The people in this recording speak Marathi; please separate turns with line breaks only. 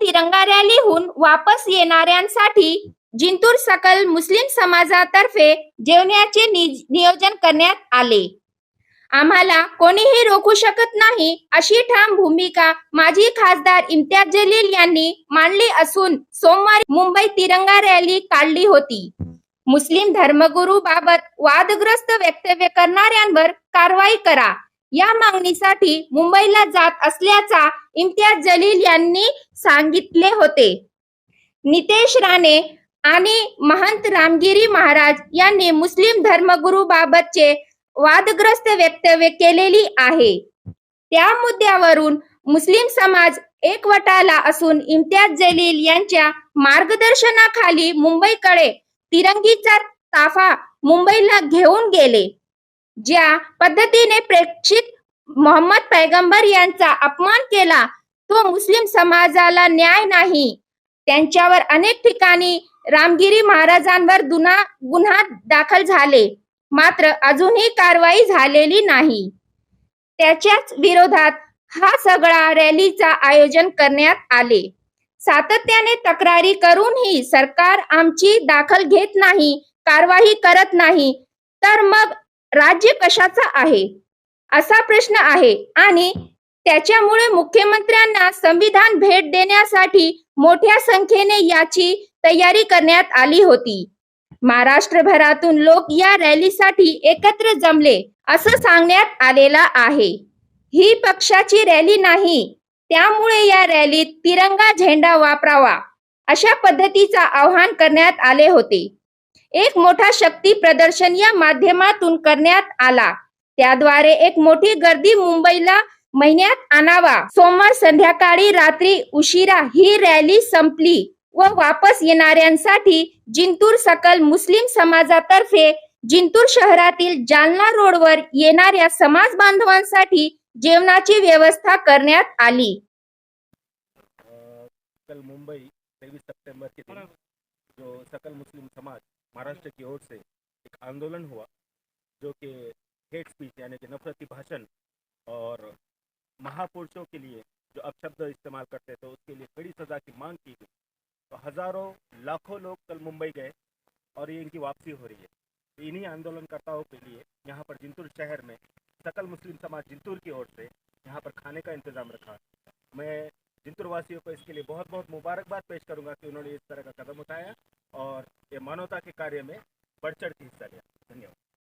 तिरंगा रॅलीहून वापस येणाऱ्यांसाठी जिंतूर सकल मुस्लिम समाजातर्फे जेवण्याचे नियोजन करण्यात आले. आम्हाला कोणीही रोखू शकत नाही अशी ठाम भूमिका माजी खासदार इम्तियाज जलील यांनी मांडली असून सोमवारी मुंबई तिरंगा रॅली काढली होती. मुस्लिम धर्मगुरू बाबत वादग्रस्त वक्तव्य करणाऱ्यांवर कारवाई करा. या मागणीसाठी मुंबईला जात असल्याचा इम्तियाज जलील यांनी सांगितले होते. नितेश राणे आणि महंत रामगिरी महाराज यांनी मुस्लिम धर्मगुरू बाबतचे वादग्रस्त वक्तव्य केलेली आहे. त्या मुद्द्यावरून मुस्लिम समाज एकवटाला असून इम्तियाज जलील यांच्या मार्गदर्शनाखाली मुंबईकडे तिरंगीचा ताफा मुंबईला घेऊन गेले ज्या पद्धतीने प्रेक्षित मोहम्मद पैगंबर यांचा अपमान केला. तो मुस्लिम समाजाला न्याय नाही. त्यांच्यावर अनेक ठिकाणी रामगिरी महाराजांवर गुन्हा गुन्हा दाखल झाले. मात्र अजूनही कारवाई झालेली नाही. त्याच्याच विरोधात हा सगळा रॅलीचा आयोजन करण्यात आले. सातत्याने तक्रारी करूनही सरकार आमची दाखल घेत नाही कारवाई करत नाही. तर मग राज्य कशाचा आहे? असा प्रश्न आहे. आणि त्याच्यामुळे मुख्यमंत्र्यांना संविधान भेट देण्यासाठी मोठ्या संख्येने याची तयारी करण्यात आली होती. महाराष्ट्रभरातून लोक या रॅलीसाठी एकत्र जमले असं सांगण्यात आलेला आहे. ही पक्षाची रॅली नाही त्यामुळे या रॅलीत तिरंगा झेंडा वापरावा अशा पद्धतीचा आवाहन करण्यात आले होते. एक मोठा शक्ती प्रदर्शन या माध्यमातून करण्यात आला. त्याद्वारे एक मोठी गर्दी मुंबईला महिन्यात आणावा. सोमवार संध्याकाळी रात्री उशिरा ही रॅली संपली व वापस येणाऱ्यांसाठी जिंतूर सकल मुस्लिम समाजातर्फे जिंतूर शहरातील जालना रोडवर येणाऱ्या समाज बांधवांसाठी जेवणाची व्यवस्था करण्यात आली.
कल मुंबई तेईस सितंबर के दिन. जो सकल मुस्लिम समाज महाराष्ट्र की ओर से एक आंदोलन हुआ जो कि हेट स्पीच यानी कि नफरती भाषण और महापुरुषों के लिए जो अपशब्द इस्तेमाल करते थे उसके लिए कड़ी सज़ा की मांग की गई। तो हज़ारों, लाखों लोग कल मुंबई गए और ये इनकी वापसी हो रही है। तो इन्हीं आंदोलनकर्ताओं के लिए यहाँ पर जिंतूर शहर में सकल मुस्लिम समाज जिंतूर की ओर से यहाँ पर खाने का इंतज़ाम रखा। मैं जिंतूर वासियों को इसके लिए बहुत बहुत मुबारकबाद पेश करूँगा कि उन्होंने इस तरह का कदम उठाया और ये मानवता के कार्य में बढ़ चढ़ के हिस्सा लिया। धन्यवाद।